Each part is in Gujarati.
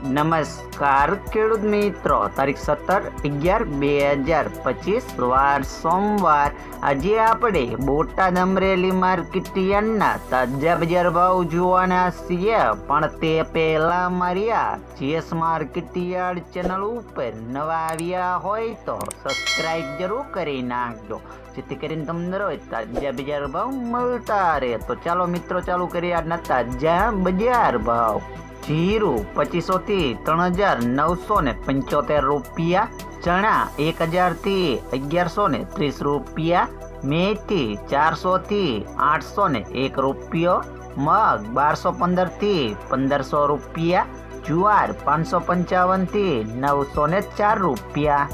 નમસ્કાર ખેડૂત મિત્રો, તારીખ સત્તર અગિયાર બે હજાર પચીસ, વાર સોમવાર. આજે આપણે બોટાદ અમરેલી માર્કેટ યાર્ડના તાજા બજાર ભાવ જોવાના છીએ, પણ તે પહેલા મારી આ જીએસ માર્કેટ યાર્ડ ચેનલ ઉપર નવા આવ્યા હોય તો સબસ્ક્રાઇબ જરૂર કરી નાખજો, જેથી કરીને તમને રોજ તાજા બજાર ભાવ મળતા રહે. તો ચાલો મિત્રો, ચાલુ કરીએ આજના તાજા બજાર ભાવ. જીરું પચીસોથી ત્રણ હજાર નવસો ને પંચોતેર રૂપિયા, ચણા એક હજારથી અગિયારસો ને ત્રીસ રૂપિયા, મેથી ચારસોથી આઠસો ને એક રૂપિયો, મગ બારસો પંદરથી પંદરસો રૂપિયા, જુવાર પાંચસો પંચાવનથી નવસો ને ચાર રૂપિયા.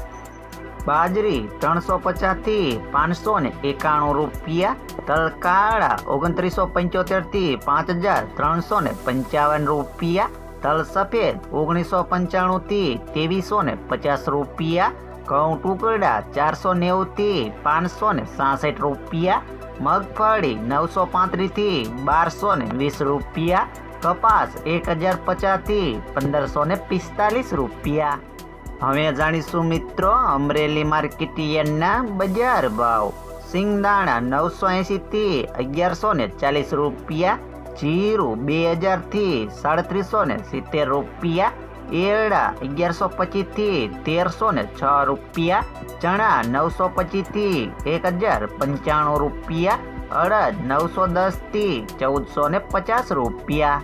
બાજરી ત્રણસો પચાસથી પાંચસો ને એકાણું રૂપિયા, તલકાળા ઓગણત્રીસો પંચોતેરથી પાંચ હજાર ત્રણસો ને પંચાવન રૂપિયા તલ સફેદ ઓગણીસો પંચાણું થી ત્રેવીસો ને પચાસ રૂપિયા, ઘઉં ટુકડા ચારસો નેવું થી પાંચસો ને સાસઠ રૂપિયા, મગફળી નવસો પાંત્રીસથી બારસો ને વીસ રૂપિયા, કપાસ એક હજાર પચાસથી પંદરસો ને પિસ્તાલીસ રૂપિયા. હવે જાણીશું મિત્રો, અમરેલી માર્કેટ યાર્ડના બજાર ભાવ. સિંગદાણા નવસો એંસી થી અગિયારસો ને ચાલીસ રૂપિયા, જીરું બે હજારથી સાડત્રીસો ને સિત્તેર રૂપિયા, એરડા અગિયારસો પચીસથી તેરસો ને છ રૂપિયા, ચણા નવસો પચીસથી એક હજાર પંચાણું રૂપિયા, અડદ નવસો દસથી ચૌદસો ને પચાસ રૂપિયા,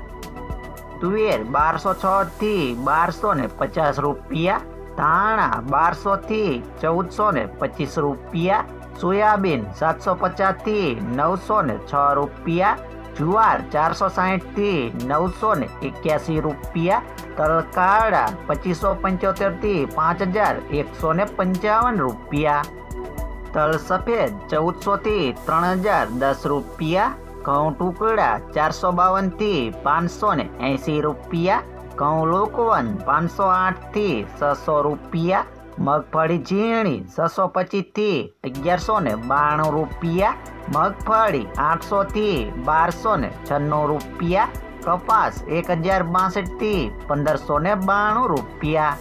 તુવેર બારસો છ થી બારસો ને પચાસ રૂપિયા ધાણા બારસો થી ચૌદસો ને પચીસ રૂપિયા, સોયાબીન સાતસો પચાસથી નવસો ને છ રૂપિયા, જુવાર ચારસો સાહીઠથી નવસો ને એક્યાસી રૂપિયા તલકાળા પચીસો પંચોતેરથી પાંચ હજાર એકસો ને પંચાવન રૂપિયા, તલ સફેદ ચૌદસો થી ત્રણ હજાર દસ રૂપિયા, ઘઉં ટુકડા ચારસો બાવનથી પાંચસો ને એંસી રૂપિયા ઘઉં લોકવન પાંચસો આઠથી છસો રૂપિયા, મગફળી ઝીણી છસો પચીસથી અગિયારસો ને બાણું રૂપિયા, મગફળી આઠસો થી બારસો ને છન્નું રૂપિયા, કપાસ એક હજાર બાસઠથી પંદરસો ને બાણું રૂપિયા.